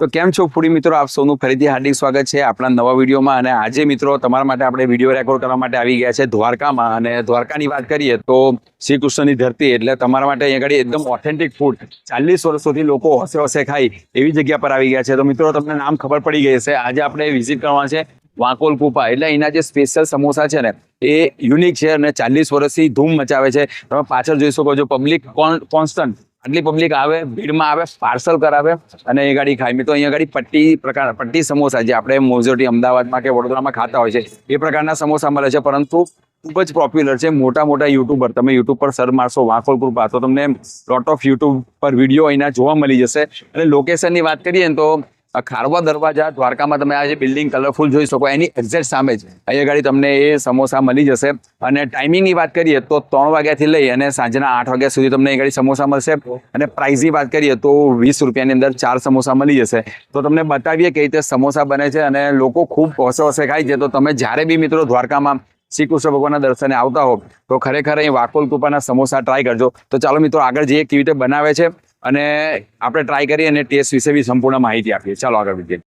તો કેમ છો ફૂડી મિત્રો? આપ સૌનું ફરીથી હાર્દિક સ્વાગત છે આપણા નવા વિડીયોમાં. અને આજે મિત્રો તમારા માટે આપણે વીડિયો રેકોર્ડ કરવા માટે આવી ગયા છે દ્વારકામાં. અને દ્વારકાની વાત કરીએ તો શ્રી કૃષ્ણની ધરતી એટલે તમારા માટે અહીંયા આગળ એકદમ ઓથેન્ટિક ફૂડ ચાલીસ વર્ષ સુધી લોકો હસે હોશે ખાય એવી જગ્યા પર આવી ગયા છે. તો મિત્રો તમને નામ ખબર પડી ગઈ છે આજે આપણે વિઝિટ કરવા છે વાંકોલ કુપા. એટલે એના જે સ્પેશિયલ સમોસા છે ને, એ યુનિક છે અને ચાલીસ વર્ષથી ધૂમ મચાવે છે. તમે પાછળ જોઈ શકો છો પબ્લિક કોન્સ્ટન્ટ આટલી પબ્લિક આવે, ભીડમાં આવે પાર્સલ કરાવે અને એ ગાડી ખાય. મેં તો અહીંયા ગાડી પટ્ટી પ્રકાર, પટ્ટી સમોસા જે આપણે મોઝોટી અમદાવાદમાં કે વડોદરામાં ખાતા હોય છે, એ પ્રકારના સમોસા મળે છે, પરંતુ ખૂબ જ પોપ્યુલર છે, મોટા મોટા યુટ્યુબર તમે યુટ્યુબ પર સર મારશો વાંકોલ કૃપા તો તમને લોટ ઓફ યુટ્યુબ પર વીડિયો અહીંના જોવા મળી જશે. અને લોકેશનની વાત કરીએ ને તો ખારવા દરવાજા દ્વારકામાં તમે આ જે બિલ્ડિંગ કલરફુલ જોઈ શકો, એની એક્ઝેક્ટ સામે જ અહીંયા ઘડી તમને એ સમોસા મળી જશે. અને ટાઈમિંગની વાત કરીએ તો ત્રણ વાગ્યાથી લઈ અને સાંજના આઠ વાગ્યા સુધી તમને અહીં સમોસા મળશે. અને પ્રાઇઝની વાત કરીએ તો વીસ રૂપિયાની અંદર ચાર સમોસા મળી જશે. તો તમને બતાવીએ કઈ રીતે સમોસા બને છે અને લોકો ખૂબ હોશે હોશે ખાય છે. તો તમે જ્યારે બી મિત્રો દ્વારકામાં શ્રી કૃષ્ણ ભગવાનના દર્શને આવતા હો, તો ખરેખર અહીં વાકોલ કૃપાના સમોસા ટ્રાય કરજો. તો ચાલો મિત્રો આગળ જઈએ કેવી રીતે બનાવે છે. અને આપણે ટ્રાય કરીએ અને ટેસ્ટ વિશે બી સંપૂર્ણ માહિતી આપીએ. ચાલો આગળ વધીએ.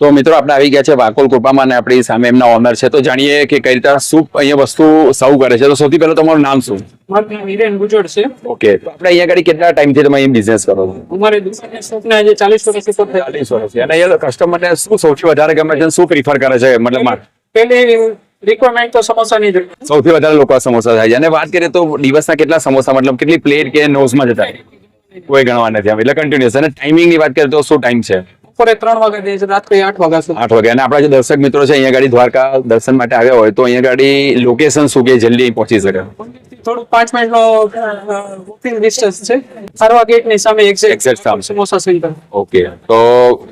તો મિત્રો આપણે આવી ગયા છે વાકોલ કૃપામાં અને આપણી સામે એમના ઓનર છે. તો જાણીએ કે કઈ રીતે શું અહીંયા વસ્તુ સર્વ કરે છે. તો સૌથી પહેલા તમારું નામ શું? મારું નામ હિરેન ગુજર છે. ઓકે. આપણે અહીંયા આગળ કેટલા ટાઈમથી તમે અહીં બિઝનેસ કરો છો? અમારે દુકાનના સ્ટોકના આજે ચાલીસ વર્ષ ઉપર થયા. ચાલીસ વર્ષથી. અને અહીંયા કસ્ટમરને શું સૌથી વધારે ગમે છે શું પ્રિફર કરે છે? મતલબ પહેલી રિક્વાયરમેન્ટ તો સમોસાની જ સૌથી વધારે લોકો સમોસા થાય છે. અને વાત કરીએ તો દિવસના કેટલા સમોસા મતલબ કેટલી પ્લેટ કે નોઝમાં જતા? કોઈ ગણવા નથી આમ. એટલે કન્ટિન્યુઅસ અને ટાઈમિંગની વાત કરીએ તો શું ટાઈમ છે? બપોરે ત્રણ વાગે દે છે રાત્રે આઠ વાગ્યા સુધી. આઠ વાગે. અને આપણા જે દર્શક મિત્રો છે અહીંયા ગાડી દ્વારકા દર્શન માટે આવ્યા હોય તો અહીંયા ગાડી લોકેશન શું કે જલ્દી પહોંચી શકે? થોડું પાંચ મિનિટનો વોકિંગ ડિસ્ટન્સ છે. સારવા ગેટની સામે Exact એક્ઝેક્ટ સામે. સમોસા સેન્ટર ઓકે તો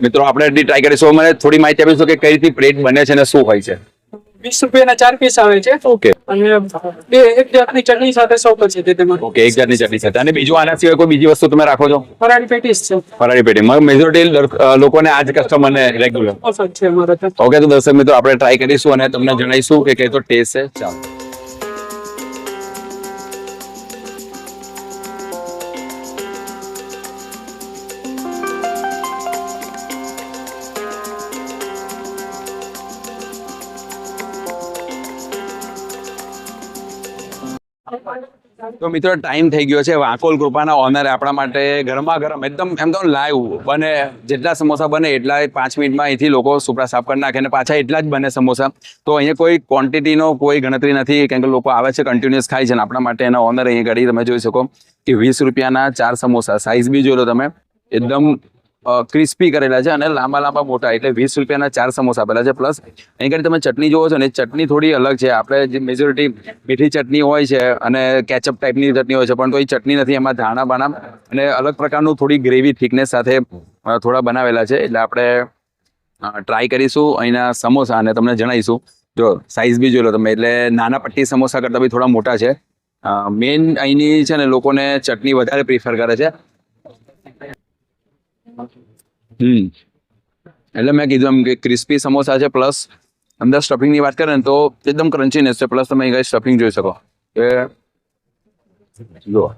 મિત્રો આપણે ટ્રાય કરીશું. મને થોડી માહિતી આપીશું કે કઈ રીતે પ્લેટ બને છે અને શું હોય છે. વીસ રૂપિયાના ચાર પીસ આવે છે. ઓકે અને બે એક જાતની ચટણી સાથે સૌ છે તે તેમાં. ઓકે એક જાતની ચટણી સાથે. અને બીજું આના સિવાય કોઈ બીજી વસ્તુ તમે રાખો છો? ફરાળી પેટીસ છે. ફરાળી પેટી. મેજોરિટી લોકોને આજ કસ્ટમર ને રેગ્યુલર છે ઓકે તો દર્શક મિત્રો આપણે ટ્રાય કરીશું અને તમને જણાવીશું કે કઈ તો ટેસ્ટ છે. ચાલો. તો મિત્રો ટાઈમ થઈ ગયો છે. વાંકોલ કૃપાના ઓનરે આપણા માટે ગરમા ગરમ. એકદમ એમ તો લાઈવ બને, જેટલા સમોસા બને એટલા પાંચ મિનિટમાં અહીંથી લોકો સુપડા સાફ કરી નાખે અને પાછા એટલા જ બને સમોસા. તો અહીંયા કોઈ ક્વોન્ટિટીનો કોઈ ગણતરી નથી. કેમ કે લોકો આવે છે કન્ટિન્યુઅસ ખાય છે અને આપણા માટે એના ઓનર અહીંયા ઘડી તમે જોઈ શકો કે વીસ રૂપિયાના ચાર સમોસા. સાઇઝ બી જોઈ લો તમે. એકદમ ક્રિસ્પી કરેલા છે અને લાંબા લાંબા મોટા, એટલે વીસ રૂપિયાના ચાર સમોસા આપેલા છે. પ્લસ અહીં કરી તમે ચટણી જોવો છો ને, ચટણી થોડી અલગ છે. આપણે જે મેજોરિટી મીઠી ચટણી હોય છે અને કેચઅપ ટાઈપની ચટણી હોય છે, પણ તો એ ચટણી નથી, એમાં ધાણા, બાણા અને અલગ પ્રકારનું થોડી ગ્રેવી થિકનેસ સાથે થોડા બનાવેલા છે. એટલે આપણે ટ્રાય કરીશું અહીંના સમોસા અને તમને જણાવીશું. જો સાઈઝ બી જોઈ લો તમે, એટલે નાના પટ્ટી સમોસા કરતાં બી થોડા મોટા છે. મેઇન અહીંની છે ને, લોકોને ચટણી વધારે પ્રિફર કરે છે. હમ. એટલે મેં કીધું એમ કે ક્રિસ્પી સમોસા છે પ્લસ અંદર સ્ટફિંગની વાત કરીએ ને તો એકદમ ક્રન્ચીનેસ છે. પ્લસ તમે અહીં સ્ટફિંગ જોઈ શકો. કે જુઓ.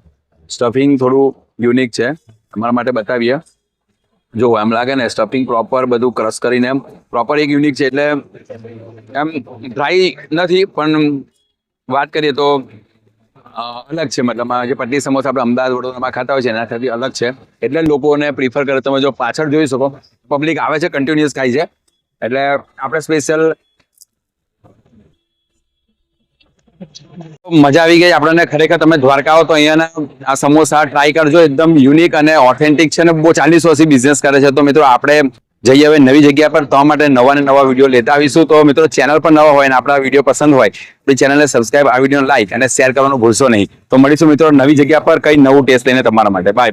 સ્ટફિંગ થોડું યુનિક છે. તમારા માટે બતાવીએ. જો એમ લાગે ને સ્ટફિંગ પ્રોપર બધું ક્રશ કરીને એમ. પ્રોપર એક યુનિક છે એટલે એમ ડ્રાય નથી, પણ વાત કરીએ તો અલગ છે. મતલબ જે પટ્ટી સમોસા આપણે અમદાવાદ વડોદરામાં ખાતા હોય છે, એનાથી અલગ છે. એટલે લોકોને પ્રિફર કરે તમે જો પાછળ જોઈ શકો. પબ્લિક આવે છે કન્ટિન્યુઅસ ખાય છે. એટલે આપણે સ્પેશિયલ મજા આવી ગઈ આપણને. ખરેખર તમે દ્વારકા આવો તો અહીંયાના આ સમોસા ટ્રાય કરજો. એકદમ યુનિક અને ઓથેન્ટિક છે ને બહુ ચાલીસ વર્ષથી બિઝનેસ કરે છે. તો મિત્રો, આપણે જઈએ હવે નવી જગ્યા પર. તો માટે નવા ને નવા વીડિયો લેતા આવીશું. તો મિત્રો ચેનલ પર નવા હોય ને આપણા વીડિયો પસંદ હોય, તો ચેનલને સબસ્ક્રાઈબ આ વીડિયો લાઈક અને શેર કરવાનું ભૂલશો નહીં. તો મળીશું મિત્રો નવી જગ્યા પર કઈ નવું ટેસ્ટ લઈને તમારા માટે. Bye bye